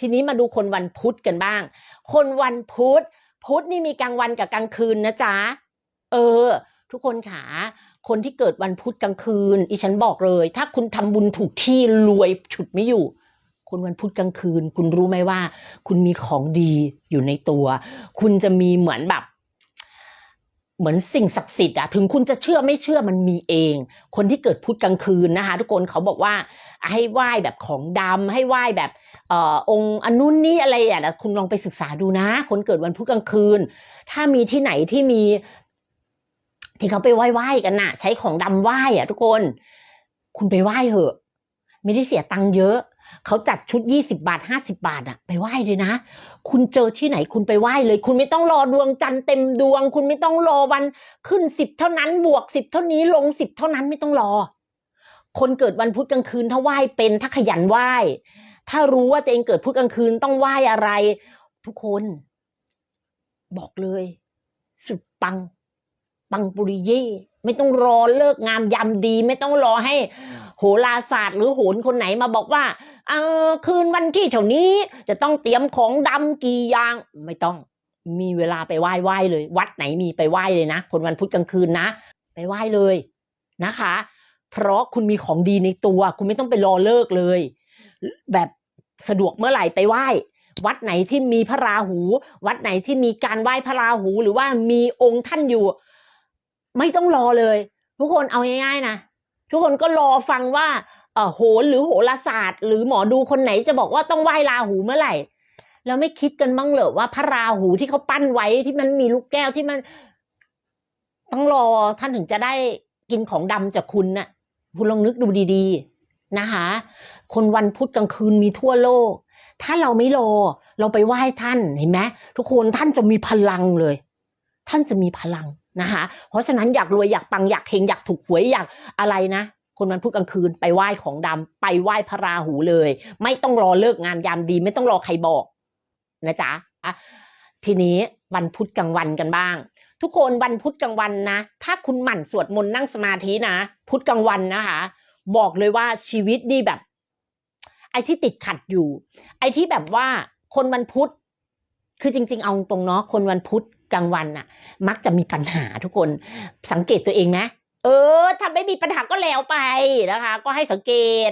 ทีนี้มาดูคนวันพุธกันบ้าง คนวันพุธ พุธนี่มีกลางวันกับกลางคืนนะจ๊ะ เออ ทุกคนขาคนที่เกิดวันพุธกลางคืนอีฉันบอกเลย ถ้าคุณทำบุญถูกที่รวยฉุดไม่อยู่คนวันพุธกลางคืน คุณรู้ไหมว่า คุณมีของดีอยู่ในตัว คุณจะมีเหมือนแบบ เหมือนสิ่งศักดิ์สิทธิ์อะถึงคุณจะเชื่อไม่เชื่อมันมีเอง คนที่เกิดพุธกลางคืนนะคะ ทุกคนเขาบอกว่าให้ไหว้แบบของดำให้ไหว้แบบเอ่อองค์อนุนนี่อะไรอะนะคุณลองไปศึกษาดูนะ คนเกิดวันพุธกลางคืน ถ้ามีที่ไหนที่มี ที่เขาไปไหว้ไหว้กันน่ะ ใช้ของดำไหว้อะ ทุกคน คุณไปไหว้เหอะ ไม่ได้เสียตังค์เยอะ เขาจัดชุดยี่สิบาทห้าสิบาทอะไปไหว้เลยนะ คุณเจอที่ไหนคุณไปไหว้เลย คุณไม่ต้องรอดวงจันทร์เต็มดวง คุณไม่ต้องรอวันขึ้นสิบเท่านั้นบวกสิบเท่านี้ลงสิบเท่านั้นไม่ต้องรอ คนเกิดวันพุธกลางคืนถ้าไหว้เป็นถ้าขยันไหว้ ถ้ารู้ว่าตัวเองเกิดพุธกลางคืนต้องไหว้อะไร ทุกคน บอกเลย สุดปัง ปังปุริเย่ไม่ต้องรอเลิกงามยามดี ไม่ต้องรอให้โหราศาสตร์หรือโหนคนไหนมาบอกว่า เออคืนวันที่เท่านี้จะต้องเตรียมของดำกี่อย่างไม่ต้องมีเวลาไปไหว้ไหว้เลย วัดไหนมีไปไหว้เลยนะคนวันพุธกลางคืนนะ ไปไหว้เลยนะคะ เพราะคุณมีของดีในตัว คุณไม่ต้องไปรอเลิกเลย แบบสะดวกเมื่อไหร่ไปไหว้ วัดไหนที่มีพระราหู วัดไหนที่มีการไหว้พระราหูหรือว่ามีองค์ท่านอยู่ ไม่ต้องรอเลย ทุกคนเอาง่ายๆนะทุกคนก็รอฟังว่า โหนหรือโหราศาสตร์ หรือหมอดูคนไหนจะบอกว่าต้องไหว้ราหูเมื่อไหร่ แล้วไม่คิดกันบ้างเหรอว่าพระราหูที่เขาปั้นไว้ที่มันมีลูกแก้วที่มัน ต้องรอท่านถึงจะได้กินของดำจากคุณน่ะ คุณลองนึกดูดีๆนะคะ คนวันพุธกลางคืนมีทั่วโลก ถ้าเราไม่รอ เราไปไหว้ท่านเห็นไหมทุกคนท่านจะมีพลังเลย ท่านจะมีพลังนะคะ เพราะฉะนั้นอยากรวยอยากปังอยากเฮงอยากถูกหวยอยากอะไรนะ คนวันพุธกลางคืนไปไหว้ของดำไปไหว้พระราหูเลย ไม่ต้องรอเลิกงานยามดี ไม่ต้องรอใครบอกนะจ๊ะอะทีนี้วันพุธกลางวันกันบ้าง ทุกคนวันพุธกลางวันนะ ถ้าคุณหมั่นสวดมนต์นั่งสมาธินะ พุธกลางวันนะคะ บอกเลยว่าชีวิตนี่แบบ ไอ้ที่ติดขัดอยู่ ไอ้ที่แบบว่าคนวันพุธคือจริง ๆ เอาตรงเนาะคนวันพุธกลางวันน่ะ มักจะมีปัญหาทุกคนสังเกตตัวเองไหม เออถ้าไม่มีปัญหาก็แล้วไปนะคะ ก็ให้สังเกต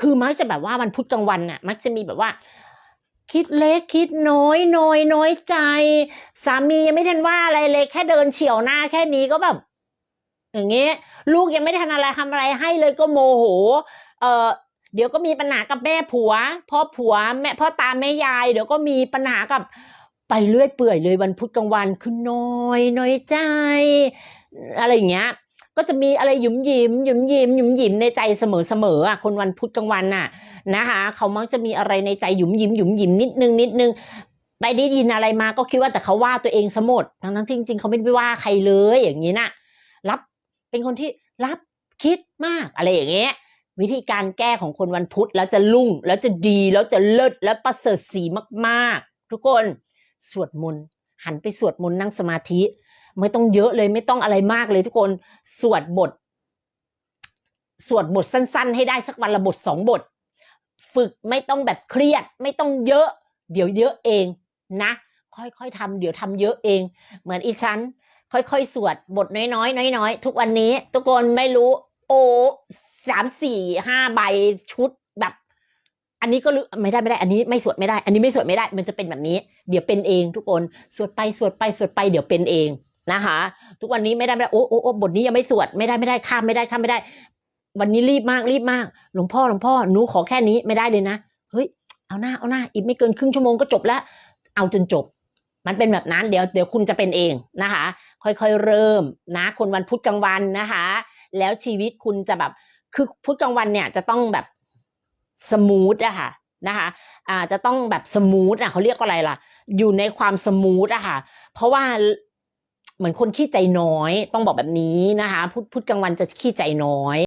คือมักจะแบบว่าวันพุธกลางวันน่ะ มักจะมีแบบว่า คิดเล็กคิดน้อยน้อยน้อยใจ สามียังไม่ทันว่าอะไรเลยแค่เดินเฉียวหน้าแค่นี้ก็แบบอย่างเงี้ยลูกยังไม่ทันอะไรทำอะไรให้เลยก็โมโห เออเดี๋ยวก็มีปัญหากับแม่ผัวพ่อผัวแม่พ่อตาแม่ยาย เดี๋ยวก็มีปัญหากับ ไปเรื่อยเปื่อยเลยวันพุธกลางวันคือน้อยน้อยใจ อะไรอย่างเงี้ย ก็จะมีอะไรหยุมหยิมหยุมหยิมหยุมหยิมในใจเสมอเสมออะคนวันพุธกลางวันน่ะนะคะเขามักจะมีอะไรในใจหยุมหยิมหยุมหยิมนิดนึงนิดนึงไปได้ยินอะไรมาก็คิดว่าแต่เขาว่าตัวเองสมดทั้งนั้นที่จริง ๆเขาไม่ได้ว่าใครเลยอย่างนี้น่ะรับเป็นคนที่รับคิดมากอะไรอย่างเงี้ยวิธีการแก้ของคนวันพุธแล้วจะลุ่งแล้วจะดีแล้วจะเลิศแล้วประเสริฐสีมาก ๆ ทุกคนสวดมนต์หันไปสวดมนต์นั่งสมาธิ ไม่ต้องเยอะเลยไม่ต้องอะไรมากเลยทุกคนสวดบท สวดบทสั้น ๆ ให้ได้สักวันละบทสองบท ฝึกไม่ต้องแบบเครียด ไม่ต้องเยอะ เดี๋ยวเยอะเองนะ ค่อยๆทำเดี๋ยวทำเยอะเอง เหมือนอีฉันค่อยๆ สวดบทน้อยๆน้อยๆทุกวันนี้ ทุกคนไม่รู้ โอ้สามสี่ห้าใบชุดแบบ อันนี้ก็รู้ไม่ได้ไม่ได้ อันนี้ไม่สวดไม่ได้ อันนี้ไม่สวดไม่ได้ มันจะเป็นแบบนี้ เดี๋ยวเป็นเองทุกคน สวดไปสวดไปสวดไปเดี๋ยวเป็นเอง นะคะ ทุกวันนี้ไม่ได้ไม่ได้โอ้โอ้โอ้บทนี้ยังไม่สวดไม่ได้ไม่ได้ข้ามไม่ได้ข้ามไม่ได้ วันนี้รีบมากรีบมาก หลวงพ่อหลวงพ่อหนูขอแค่นี้ไม่ได้เลยนะเฮ้ยเอาหน้าเอาหน้าอีกไม่เกินครึ่งชั่วโมงก็จบแล้ว เอาจนจบ มันเป็นแบบนั้นเดี๋ยวเดี๋ยวคุณจะเป็นเองนะคะ ค่อยๆเริ่มนะ คนวันพุธกลางวันนะคะ แล้วชีวิตคุณจะแบบคือพุธกลางวันเนี่ยจะต้องแบบสมูทอะค่ะนะคะอ่าจะต้องแบบสมูทอะเขาเรียกว่าอะไรล่ะ อยู่ในความสมูทอะค่ะ เพราะว่า เหมือนคนขี้ใจน้อยต้องบอกแบบนี้นะคะพุธพุธกลางวันจะขี้ใจน้อย